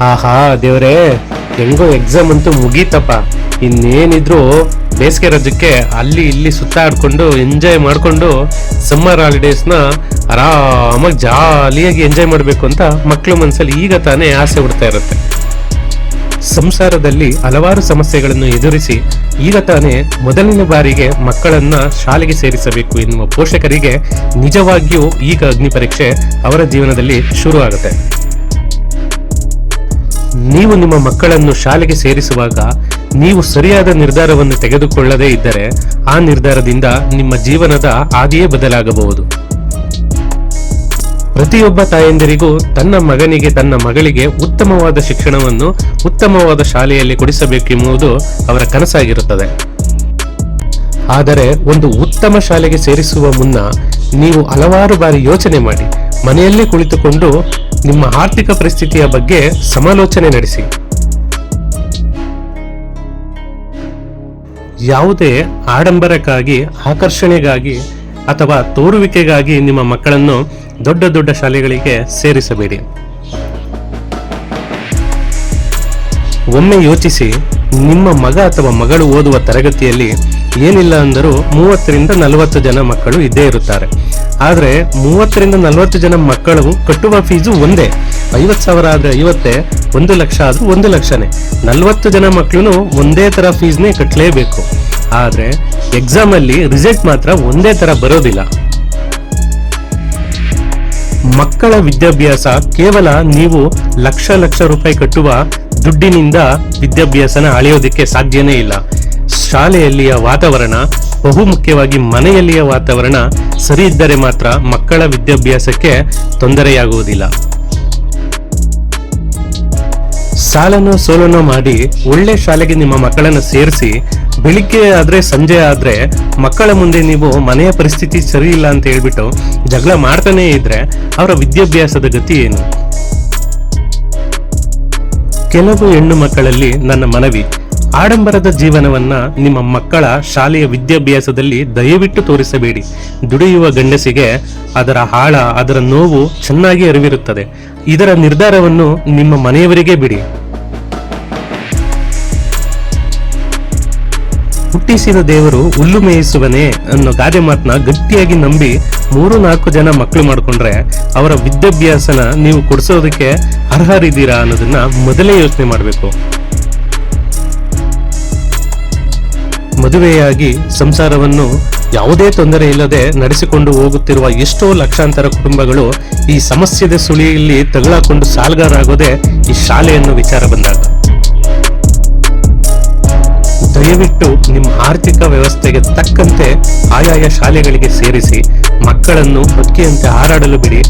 ಆಹಾ, ದೇವ್ರೇ, ಹೆಂಗೋ ಎಕ್ಸಾಮ್ ಅಂತೂ ಮುಗೀತಪ್ಪ. ಇನ್ನೇನಿದ್ರು ಬೇಸಿಗೆ ರಜಕ್ಕೆ ಅಲ್ಲಿ ಇಲ್ಲಿ ಸುತ್ತಾಡ್ಕೊಂಡು ಎಂಜಾಯ್ ಮಾಡ್ಕೊಂಡು ಸಮ್ಮರ್ ಹಾಲಿಡೇಸ್ನ ಆರಾಮಾಗಿ ಜಾಲಿಯಾಗಿ ಎಂಜಾಯ್ ಮಾಡಬೇಕು ಅಂತ ಮಕ್ಕಳು ಮನಸ್ಸಲ್ಲಿ ಈಗ ತಾನೇ ಆಸೆ ಬಿಡ್ತಾ ಇರುತ್ತೆ. ಸಂಸಾರದಲ್ಲಿ ಹಲವಾರು ಸಮಸ್ಯೆಗಳನ್ನು ಎದುರಿಸಿ, ಈಗ ತಾನೇ ಮೊದಲನೇ ಬಾರಿಗೆ ಮಕ್ಕಳನ್ನ ಶಾಲೆಗೆ ಸೇರಿಸಬೇಕು ಎನ್ನುವ ಪೋಷಕರಿಗೆ ನಿಜವಾಗಿಯೂ ಈಗ ಅಗ್ನಿ ಪರೀಕ್ಷೆ ಅವರ ಜೀವನದಲ್ಲಿ ಶುರು ಆಗುತ್ತೆ ನೀವು ನಿಮ್ಮ ಮಕ್ಕಳನ್ನು ಶಾಲೆಗೆ ಸೇರಿಸುವಾಗ ನೀವು ಸರಿಯಾದ ನಿರ್ಧಾರವನ್ನು ತೆಗೆದುಕೊಳ್ಳದೇ ಇದ್ದರೆ ಆ ನಿರ್ಧಾರದಿಂದ ನಿಮ್ಮ ಜೀವನದ ಹಾದಿಯೇ ಬದಲಾಗಬಹುದು. ಪ್ರತಿಯೊಬ್ಬ ತಾಯಂದಿರಿಗೂ ತನ್ನ ಮಗನಿಗೆ ತನ್ನ ಮಗಳಿಗೆ ಉತ್ತಮವಾದ ಶಿಕ್ಷಣವನ್ನು ಉತ್ತಮವಾದ ಶಾಲೆಯಲ್ಲಿ ಕೊಡಿಸಬೇಕೆಂಬುದು ಅವರ ಕನಸಾಗಿರುತ್ತದೆ. ಆದರೆ ಒಂದು ಉತ್ತಮ ಶಾಲೆಗೆ ಸೇರಿಸುವ ಮುನ್ನ ನೀವು ಹಲವಾರು ಬಾರಿ ಯೋಚನೆ ಮಾಡಿ ಮನೆಯಲ್ಲೇ ಕುಳಿತುಕೊಂಡು ನಿಮ್ಮ ಆರ್ಥಿಕ ಪರಿಸ್ಥಿತಿಯ ಬಗ್ಗೆ ಸಮಾಲೋಚನೆ ನಡೆಸಿ. ಯಾವುದೇ ಆಡಂಬರಕ್ಕಾಗಿ, ಆಕರ್ಷಣೆಗಾಗಿ ಅಥವಾ ತೋರುವಿಕೆಗಾಗಿ ನಿಮ್ಮ ಮಕ್ಕಳನ್ನು ದೊಡ್ಡ ದೊಡ್ಡ ಶಾಲೆಗಳಿಗೆ ಸೇರಿಸಬೇಡಿ. ಒಮ್ಮೆ ಯೋಚಿಸಿ ನಿಮ್ಮ ಮಗ ಅಥವಾ ಮಗಳು ಓದುವ ತರಗತಿಯಲ್ಲಿ ಏನಿಲ್ಲ ಅಂದರೂ ಮೂವತ್ತರಿಂದ ನಲವತ್ತು ಜನ ಮಕ್ಕಳು ಇದ್ದೇ ಇರುತ್ತಾರೆ. ಆದರೆ ಮೂವತ್ತರಿಂದ ನಲವತ್ತು ಜನ ಮಕ್ಕಳು ಕಟ್ಟುವ ಫೀಸು ಒಂದೇ. ಐವತ್ತು ಸಾವಿರ ಆದರೆ ಐವತ್ತೇ, ಒಂದು ಲಕ್ಷ ಆದರೂ ಒಂದು ಲಕ್ಷನೇ. ನಲವತ್ತು ಜನ ಮಕ್ಕಳು ಒಂದೇ ತರ ಫೀಸ್ನೇ ಕಟ್ಟಲೇಬೇಕು ಆದರೆ ಎಕ್ಸಾಮಲ್ಲಿ ರಿಸಲ್ಟ್ ಮಾತ್ರ ಒಂದೇ ತರ ಬರೋದಿಲ್ಲ. ಮಕ್ಕಳ ವಿದ್ಯಾಭ್ಯಾಸ ಕೇವಲ ನೀವು ಲಕ್ಷ ಲಕ್ಷ ರೂಪಾಯಿ ಕಟ್ಟುವ ದುಡ್ಡಿನಿಂದ ವಿದ್ಯಾಭ್ಯಾಸನ ಅಳೆಯೋದಕ್ಕೆ ಸಾಧ್ಯನೇ ಇಲ್ಲ. ಶಾಲೆಯಲ್ಲಿಯ ವಾತಾವರಣ ಬಹು ಮುಖ್ಯವಾಗಿ ಮನೆಯಲ್ಲಿಯ ವಾತಾವರಣ ಸರಿ ಇದ್ದರೆ ಮಾತ್ರ ಮಕ್ಕಳ ವಿದ್ಯಾಭ್ಯಾಸಕ್ಕೆ ತೊಂದರೆಯಾಗುವುದಿಲ್ಲ. ಸಾಲನೋ ಸೋಲನೋ ಮಾಡಿ ಒಳ್ಳೆ ಶಾಲೆಗೆ ನಿಮ್ಮ ಮಕ್ಕಳನ್ನು ಸೇರಿಸಿ, ಬೆಳಿಗ್ಗೆ ಆದ್ರೆ ಸಂಜೆ ಆದ್ರೆ ಮಕ್ಕಳ ಮುಂದೆ ನೀವು ಮನೆಯ ಪರಿಸ್ಥಿತಿ ಸರಿ ಇಲ್ಲ ಅಂತ ಹೇಳ್ಬಿಟ್ಟು ಜಗಳ ಮಾಡ್ತಾನೇ ಇದ್ರೆ ಅವರ ವಿದ್ಯಾಭ್ಯಾಸದ ಗತಿ ಏನು? ಕೆಲವು ಹೆಣ್ಣು ಮಕ್ಕಳಲ್ಲಿ ನನ್ನ ಮನವಿ ಆಡಂಬರದ ಜೀವನವನ್ನ ನಿಮ್ಮ ಮಕ್ಕಳ ಶಾಲೆಯ ವಿದ್ಯಾಭ್ಯಾಸದಲ್ಲಿ ದಯವಿಟ್ಟು ತೋರಿಸಬೇಡಿ. ದುಡಿಯುವ ಗಂಡಸಿಗೆ ಅದರ ಹಾಳ, ಅದರ ನೋವು ಚೆನ್ನಾಗಿ ಅರಿವಿರುತ್ತದೆ. ಇದರ ನಿರ್ಧಾರವನ್ನು ನಿಮ್ಮ ಮನೆಯವರಿಗೆ ಬಿಡಿ. ಹುಟ್ಟಿಸಿದ ದೇವರು ಹುಲ್ಲು ಮೇಯಿಸುವನೆ ಅನ್ನೋ ಗಾದೆ ಮಾತನ್ನ ಗಟ್ಟಿಯಾಗಿ ನಂಬಿ ಮೂರು ನಾಲ್ಕು ಜನ ಮಕ್ಕಳು ಮಾಡ್ಕೊಂಡ್ರೆ ಅವರ ವಿದ್ಯಾಭ್ಯಾಸನ ನೀವು ಕೊಡಿಸೋದಕ್ಕೆ ಅರ್ಹರಿದ್ದೀರಾ ಅನ್ನೋದನ್ನ ಮೊದಲೇ ಯೋಚನೆ ಮಾಡಬೇಕು. ಮದುವೆಯಾಗಿ ಸಂಸಾರವನ್ನು ಯಾವುದೇ ತೊಂದರೆ ಇಲ್ಲದೆ ನಡೆಸಿಕೊಂಡು ಹೋಗುತ್ತಿರುವ ಎಷ್ಟೋ ಲಕ್ಷಾಂತರ ಕುಟುಂಬಗಳು ಈ ಸಮಸ್ಯೆದ ಸುಳಿಯಲ್ಲಿ ತಗುಲಾಕೊಂಡು ಸಾಲ್ಗಾರಾಗೋದೇ ಈ ಶಾಲೆಯನ್ನು ವಿಚಾರ ಬಂದಾಗ. ದಯವಿಟ್ಟು ನಿಮ್ಮ ಆರ್ಥಿಕ ವ್ಯವಸ್ಥೆಗೆ ತಕ್ಕಂತೆ ಆಯಾಯ ಶಾಲೆಗಳಿಗೆ ಸೇರಿಸಿ ಮಕ್ಕಳನ್ನು ಹಕ್ಕಿಯಂತೆ ಹಾರಾಡಲು ಬಿಡಿ.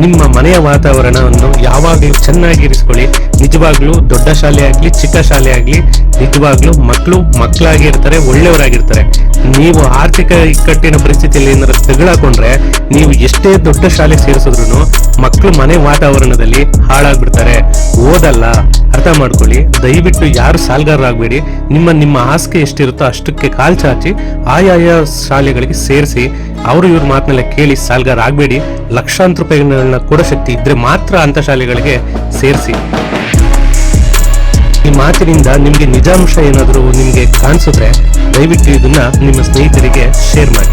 ನಿಮ್ಮ ಮನೆಯ ವಾತಾವರಣವನ್ನು ಯಾವಾಗಲೂ ಚೆನ್ನಾಗಿರಿಸ್ಕೊಳ್ಳಿ. ನಿಜವಾಗ್ಲೂ ದೊಡ್ಡ ಶಾಲೆ ಆಗಲಿ, ಚಿಕ್ಕ ಶಾಲೆ ಆಗಲಿ, ನಿಜವಾಗ್ಲೂ ಮಕ್ಕಳು ಮಕ್ಕಳಾಗಿರ್ತಾರೆ, ಒಳ್ಳೆಯವರಾಗಿರ್ತಾರೆ. ನೀವು ಆರ್ಥಿಕ ಇಕ್ಕಟ್ಟಿನ ಪರಿಸ್ಥಿತಿಯಲ್ಲಿ ಏನಾದ್ರು ತೆಗಳಾಕೊಂಡ್ರೆ ನೀವು ಎಷ್ಟೇ ದೊಡ್ಡ ಶಾಲೆ ಸೇರಿಸಿದ್ರು ಮಕ್ಕಳು ಮನೆ ವಾತಾವರಣದಲ್ಲಿ ಹಾಳಾಗ್ಬಿಡ್ತಾರೆ. ಓದಲ್ಲ, ಅರ್ಥ ಮಾಡ್ಕೊಳ್ಳಿ. ದಯವಿಟ್ಟು ಯಾರು ಸಾಲ್ಗಾರರಾಗಬೇಡಿ ನಿಮ್ಮ ನಿಮ್ಮ ಆಸ್ಕೆ ಎಷ್ಟಿರುತ್ತೋ ಅಷ್ಟಕ್ಕೆ ಕಾಲ್ ಚಾಚಿ ಆಯಾಯ ಶಾಲೆಗಳಿಗೆ ಸೇರಿಸಿ, ಅವರು ಇವ್ರ ಮಾತನ್ನೆಲ್ಲ ಕೇಳಿ ಸಾಲ್ಗಾರ ಆಗಬೇಡಿ. ಲಕ್ಷಾಂತರ ರೂಪಾಯಿಗಳನ್ನ ಕೊಡೋ ಶಕ್ತಿ ಇದ್ರೆ ಮಾತ್ರ ಅಂತ ಶಾಲೆಗಳಿಗೆ ಸೇರಿಸಿ. ಈ ಮಾತಿನಿಂದ ನಿಮಗೆ ನಿಜಾಂಶ ಏನಾದರೂ ನಿಮಗೆ ಕಾಣಿಸಿದ್ರೆ ದಯವಿಟ್ಟು ಇದನ್ನ ನಿಮ್ಮ ಸ್ನೇಹಿತರಿಗೆ ಶೇರ್ ಮಾಡಿ.